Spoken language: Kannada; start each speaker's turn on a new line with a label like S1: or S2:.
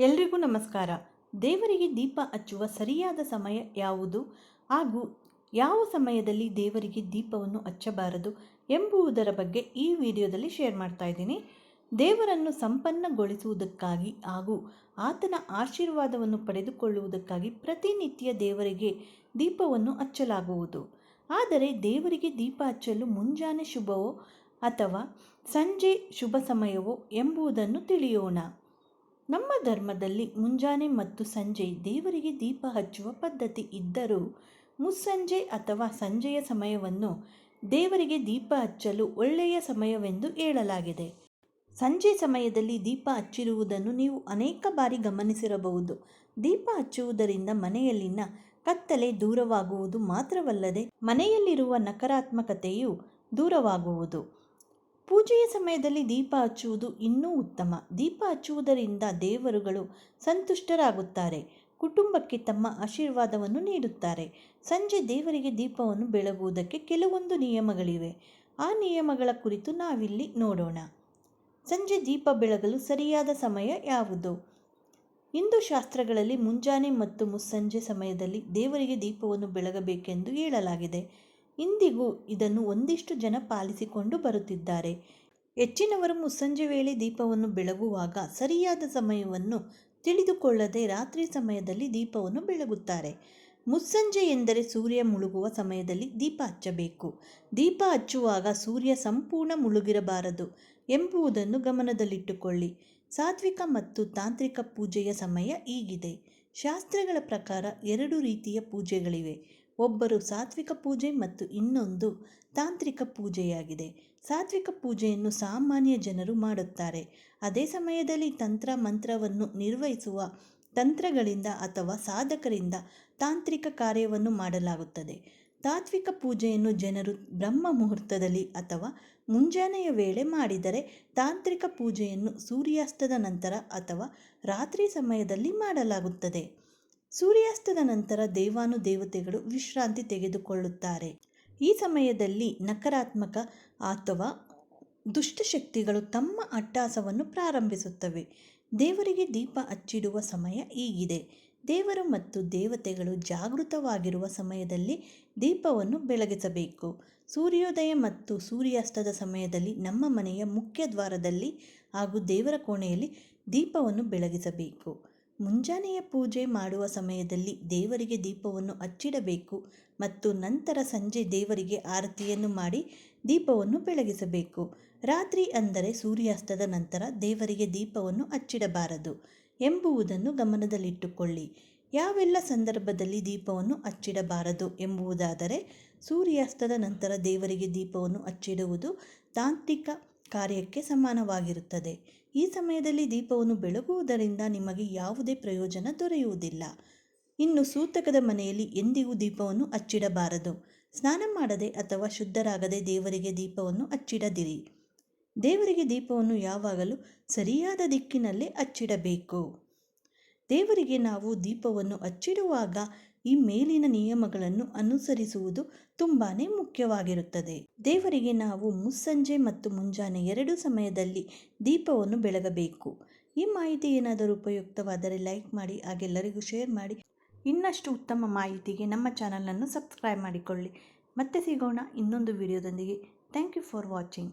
S1: ಎಲ್ರಿಗೂ ನಮಸ್ಕಾರ. ದೇವರಿಗೆ ದೀಪ ಹಚ್ಚುವ ಸರಿಯಾದ ಸಮಯ ಯಾವುದು? ಹಾಗೂ ಯಾವ ಸಮಯದಲ್ಲಿ ದೇವರಿಗೆ ದೀಪವನ್ನು ಹಚ್ಚಬಾರದು ಎಂಬುವುದರ ಬಗ್ಗೆ ಈ ವಿಡಿಯೋದಲ್ಲಿ ಶೇರ್ ಮಾಡ್ತಾ ಇದ್ದೀನಿ. ದೇವರನ್ನು ಸಂಪನ್ನಗೊಳಿಸುವುದಕ್ಕಾಗಿ ಹಾಗೂ ಆತನ ಆಶೀರ್ವಾದವನ್ನು ಪಡೆದುಕೊಳ್ಳುವುದಕ್ಕಾಗಿ ಪ್ರತಿನಿತ್ಯ ದೇವರಿಗೆ ದೀಪವನ್ನು ಹಚ್ಚಲಾಗುವುದು. ಆದರೆ ದೇವರಿಗೆ ದೀಪ ಹಚ್ಚಲು ಮುಂಜಾನೆ ಶುಭವೋ ಅಥವಾ ಸಂಜೆ ಶುಭ ಸಮಯವೋ ಎಂಬುದನ್ನು ತಿಳಿಯೋಣ. ನಮ್ಮ ಧರ್ಮದಲ್ಲಿ ಮುಂಜಾನೆ ಮತ್ತು ಸಂಜೆ ದೇವರಿಗೆ ದೀಪ ಹಚ್ಚುವ ಪದ್ಧತಿ ಇದ್ದರೂ ಮುಸ್ಸಂಜೆ ಅಥವಾ ಸಂಜೆಯ ಸಮಯವನ್ನು ದೇವರಿಗೆ ದೀಪ ಹಚ್ಚಲು ಒಳ್ಳೆಯ ಸಮಯವೆಂದು ಹೇಳಲಾಗಿದೆ. ಸಂಜೆ ಸಮಯದಲ್ಲಿ ದೀಪ ಹಚ್ಚಿರುವುದನ್ನು ನೀವು ಅನೇಕ ಬಾರಿ ಗಮನಿಸಿರಬಹುದು. ದೀಪ ಹಚ್ಚುವುದರಿಂದ ಮನೆಯಲ್ಲಿನ ಕತ್ತಲೆ ದೂರವಾಗುವುದು ಮಾತ್ರವಲ್ಲದೆ ಮನೆಯಲ್ಲಿರುವ ನಕಾರಾತ್ಮಕತೆಯು ದೂರವಾಗುವುದು. ಪೂಜೆಯ ಸಮಯದಲ್ಲಿ ದೀಪ ಹಚ್ಚುವುದು ಇನ್ನೂ ಉತ್ತಮ. ದೀಪ ಹಚ್ಚುವುದರಿಂದ ದೇವರುಗಳು ಸಂತುಷ್ಟರಾಗುತ್ತಾರೆ. ಕುಟುಂಬಕ್ಕೆ ತಮ್ಮ ಆಶೀರ್ವಾದವನ್ನು ನೀಡುತ್ತಾರೆ. ಸಂಜೆ ದೇವರಿಗೆ ದೀಪವನ್ನು ಬೆಳಗುವುದಕ್ಕೆ ಕೆಲವೊಂದು ನಿಯಮಗಳಿವೆ. ಆ ನಿಯಮಗಳ ಕುರಿತು ನಾವಿಲ್ಲಿ ನೋಡೋಣ. ಸಂಜೆ ದೀಪ ಬೆಳಗಲು ಸರಿಯಾದ ಸಮಯ ಯಾವುದು? ಹಿಂದೂ ಶಾಸ್ತ್ರಗಳಲ್ಲಿ ಮುಂಜಾನೆ ಮತ್ತು ಮುಸ್ಸಂಜೆ ಸಮಯದಲ್ಲಿ ದೇವರಿಗೆ ದೀಪವನ್ನು ಬೆಳಗಬೇಕೆಂದು ಹೇಳಲಾಗಿದೆ. ಇಂದಿಗೂ ಇದನ್ನು ಒಂದಿಷ್ಟು ಜನ ಪಾಲಿಸಿಕೊಂಡು ಬರುತ್ತಿದ್ದಾರೆ. ಹೆಚ್ಚಿನವರು ಮುಸ್ಸಂಜೆ ವೇಳೆ ದೀಪವನ್ನು ಬೆಳಗುವಾಗ ಸರಿಯಾದ ಸಮಯವನ್ನು ತಿಳಿದುಕೊಳ್ಳದೆ ರಾತ್ರಿ ಸಮಯದಲ್ಲಿ ದೀಪವನ್ನು ಬೆಳಗುತ್ತಾರೆ. ಮುಸ್ಸಂಜೆ ಎಂದರೆ ಸೂರ್ಯ ಮುಳುಗುವ ಸಮಯದಲ್ಲಿ ದೀಪ ಹಚ್ಚಬೇಕು. ದೀಪ ಹಚ್ಚುವಾಗ ಸೂರ್ಯ ಸಂಪೂರ್ಣ ಮುಳುಗಿರಬಾರದು ಎಂಬುದನ್ನು ಗಮನದಲ್ಲಿಟ್ಟುಕೊಳ್ಳಿ. ಸಾತ್ವಿಕ ಮತ್ತು ತಾಂತ್ರಿಕ ಪೂಜೆಯ ಸಮಯ ಈಗಿದೆ ಶಾಸ್ತ್ರಗಳ ಪ್ರಕಾರ ಎರಡು ರೀತಿಯ ಪೂಜೆಗಳಿವೆ. ಒಬ್ಬರು ಸಾತ್ವಿಕ ಪೂಜೆ ಮತ್ತು ಇನ್ನೊಂದು ತಾಂತ್ರಿಕ ಪೂಜೆಯಾಗಿದೆ. ಸಾತ್ವಿಕ ಪೂಜೆಯನ್ನು ಸಾಮಾನ್ಯ ಜನರು ಮಾಡುತ್ತಾರೆ. ಅದೇ ಸಮಯದಲ್ಲಿ ತಂತ್ರ ಮಂತ್ರವನ್ನು ನಿರ್ವಹಿಸುವ ತಂತ್ರಗಳಿಂದ ಅಥವಾ ಸಾಧಕರಿಂದ ತಾಂತ್ರಿಕ ಕಾರ್ಯವನ್ನು ಮಾಡಲಾಗುತ್ತದೆ. ತಾತ್ವಿಕ ಪೂಜೆಯನ್ನು ಜನರು ಬ್ರಹ್ಮ ಮುಹೂರ್ತದಲ್ಲಿ ಅಥವಾ ಮುಂಜಾನೆಯ ವೇಳೆ ಮಾಡಿದರೆ ತಾಂತ್ರಿಕ ಪೂಜೆಯನ್ನು ಸೂರ್ಯಾಸ್ತದ ನಂತರ ಅಥವಾ ರಾತ್ರಿ ಸಮಯದಲ್ಲಿ ಮಾಡಲಾಗುತ್ತದೆ. ಸೂರ್ಯಾಸ್ತದ ನಂತರ ದೇವಾನು ದೇವತೆಗಳು ವಿಶ್ರಾಂತಿ ತೆಗೆದುಕೊಳ್ಳುತ್ತಾರೆ. ಈ ಸಮಯದಲ್ಲಿ ನಕಾರಾತ್ಮಕ ಅಥವಾ ದುಷ್ಟಶಕ್ತಿಗಳು ತಮ್ಮ ಅಟ್ಟಾಸವನ್ನು ಪ್ರಾರಂಭಿಸುತ್ತವೆ. ದೇವರಿಗೆ ದೀಪ ಹಚ್ಚಿಡುವ ಸಮಯ ಈಗಿದೆ ದೇವರು ಮತ್ತು ದೇವತೆಗಳು ಜಾಗೃತವಾಗಿರುವ ಸಮಯದಲ್ಲಿ ದೀಪವನ್ನು ಬೆಳಗಿಸಬೇಕು. ಸೂರ್ಯೋದಯ ಮತ್ತು ಸೂರ್ಯಾಸ್ತದ ಸಮಯದಲ್ಲಿ ನಮ್ಮ ಮನೆಯ ಮುಖ್ಯ ದ್ವಾರದಲ್ಲಿ ಹಾಗೂ ದೇವರ ಕೋಣೆಯಲ್ಲಿ ದೀಪವನ್ನು ಬೆಳಗಿಸಬೇಕು. ಮುಂಜಾನೆಯ ಪೂಜೆ ಮಾಡುವ ಸಮಯದಲ್ಲಿ ದೇವರಿಗೆ ದೀಪವನ್ನು ಹಚ್ಚಿಡಬೇಕು ಮತ್ತು ನಂತರ ಸಂಜೆ ದೇವರಿಗೆ ಆರತಿಯನ್ನು ಮಾಡಿ ದೀಪವನ್ನು ಬೆಳಗಿಸಬೇಕು. ರಾತ್ರಿ ಅಂದರೆ ಸೂರ್ಯಾಸ್ತದ ನಂತರ ದೇವರಿಗೆ ದೀಪವನ್ನು ಹಚ್ಚಿಡಬಾರದು ಎಂಬುವುದನ್ನು ಗಮನದಲ್ಲಿಟ್ಟುಕೊಳ್ಳಿ. ಯಾವೆಲ್ಲ ಸಂದರ್ಭದಲ್ಲಿ ದೀಪವನ್ನು ಹಚ್ಚಿಡಬಾರದು ಎಂಬುದಾದರೆ ಸೂರ್ಯಾಸ್ತದ ನಂತರ ದೇವರಿಗೆ ದೀಪವನ್ನು ಹಚ್ಚಿಡುವುದು ತಾಂತ್ರಿಕ ಕಾರ್ಯಕ್ಕೆ ಸಮಾನವಾಗಿರುತ್ತದೆ. ಈ ಸಮಯದಲ್ಲಿ ದೀಪವನ್ನು ಬೆಳಗುವುದರಿಂದ ನಿಮಗೆ ಯಾವುದೇ ಪ್ರಯೋಜನ ದೊರೆಯುವುದಿಲ್ಲ. ಇನ್ನು ಸೂತಕದ ಮನೆಯಲ್ಲಿ ಎಂದಿಗೂ ದೀಪವನ್ನು ಅಚ್ಚಿಡಬಾರದು. ಸ್ನಾನ ಮಾಡದೆ ಅಥವಾ ಶುದ್ಧರಾಗದೆ ದೇವರಿಗೆ ದೀಪವನ್ನು ಅಚ್ಚಿಡದಿರಿ. ದೇವರಿಗೆ ದೀಪವನ್ನು ಯಾವಾಗಲೂ ಸರಿಯಾದ ದಿಕ್ಕಿನಲ್ಲೇ ಅಚ್ಚಿಡಬೇಕು. ದೇವರಿಗೆ ನಾವು ದೀಪವನ್ನು ಹಚ್ಚಿಡುವಾಗ ಈ ಮೇಲಿನ ನಿಯಮಗಳನ್ನು ಅನುಸರಿಸುವುದು ತುಂಬಾ ಮುಖ್ಯವಾಗಿರುತ್ತದೆ. ದೇವರಿಗೆ ನಾವು ಮುಸ್ಸಂಜೆ ಮತ್ತು ಮುಂಜಾನೆ ಎರಡು ಸಮಯದಲ್ಲಿ ದೀಪವನ್ನು ಬೆಳಗಬೇಕು. ಈ ಮಾಹಿತಿ ಏನಾದರೂ ಉಪಯುಕ್ತವಾದರೆ ಲೈಕ್ ಮಾಡಿ ಹಾಗೆಲ್ಲರಿಗೂ ಶೇರ್ ಮಾಡಿ. ಇನ್ನಷ್ಟು ಉತ್ತಮ ಮಾಹಿತಿಗೆ ನಮ್ಮ ಚಾನಲನ್ನು ಸಬ್ಸ್ಕ್ರೈಬ್ ಮಾಡಿಕೊಳ್ಳಿ. ಮತ್ತೆ ಸಿಗೋಣ ಇನ್ನೊಂದು ವಿಡಿಯೋದೊಂದಿಗೆ. Thank you for watching.